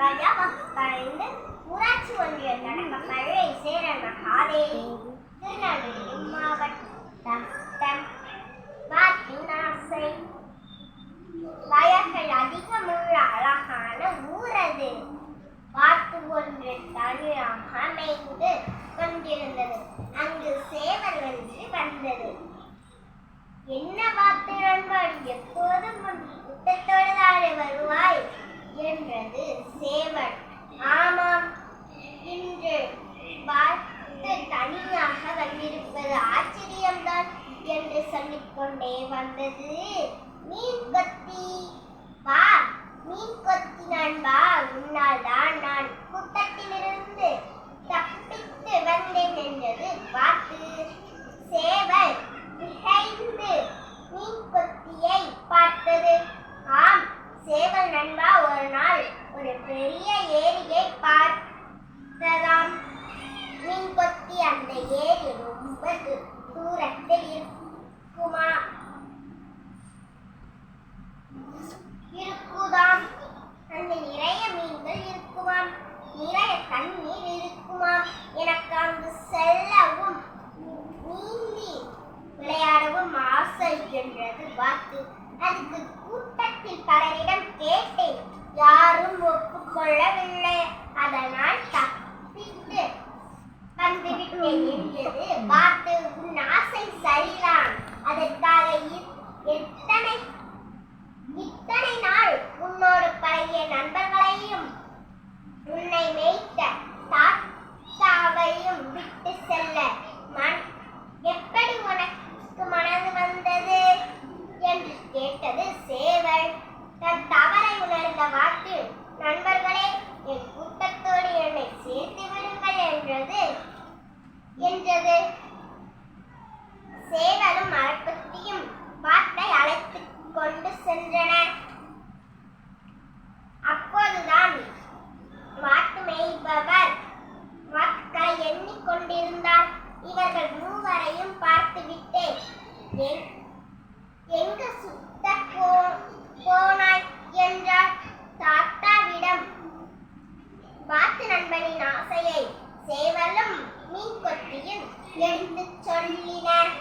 ராஜா பகுத்தாய்ந்து ஊராட்சி ஒன்றியம் நடந்த பழைய சேரன் மகாதேவி திருநெல்வேலி மாவட்டம் வாத்தின் ஆசை. வயல்கள் அதிகமுள்ள அழகான ஊரது. வாத்து ஒன்று தனியாக அமைந்து கொண்டிருந்தது. அங்கு சேவல் ஒன்று வந்தது. என்ன வாத்து நண்பன் எப்போதும் உன் கூட்டத்தோடு வருவாய் என்றது சேவல் ஆமாம் இன்று வாத்து இருப்பது ஆச்சரியம்தான் என்று சொல்லிக்கொண்டே வந்தது. மீன் கொத்தி வா மீன் கொத்தி நண்பா உன்னால் தான் நான் கூட்டத்திலிருந்து தப்பித்து வந்தேன் என்றது பார்த்து சேவல் திகைந்து மீன் கொத்தியை பார்த்தது. ஆம் சேவல் நண்பா ஒரு நாள் ஒரு பெரிய ஏரியை பார்த்ததாம். மீன் கொத்தி அந்த ஏரி ரொம்ப தூரத்தில் இருக்குமா? இருக்குதாம். அங்கு நிறைய மீன்கள் இருக்குமாம். நிறைய தண்ணீர் இருக்குமாம். எனக்கு அங்கு செல்லவும் நீந்தி விளையாடவும் ஆசை என்றது வாத்து அதுக்கு கூட்டத்தில் பலரிடம் கேட்டேன். யாரும் ஒப்புக்கொள்ளவில்லை. அதனால் தப்பித்து நண்பர்களையும் உன்னை மேய்த்த தாத்தாவையும் விட்டு செல்ல மன் எப்படி உனக்கு மனது வந்தது? என்று கேட்டது சேவல். தன் தவறை உணர்ந்த வாக்கு நண்பர்களே என் கூட்டத்தோடு என்னை சேர்த்து விடுங்கள் என்றது என்றது. சேவலும் மறப்பு எங்க சுத்த போனாய் என்றார் தாத்தாவிடம். வாத்து நண்பனின் ஆசையை சேவலும் மீன் கொத்தியும் எடுத்துச் சொல்லினர்.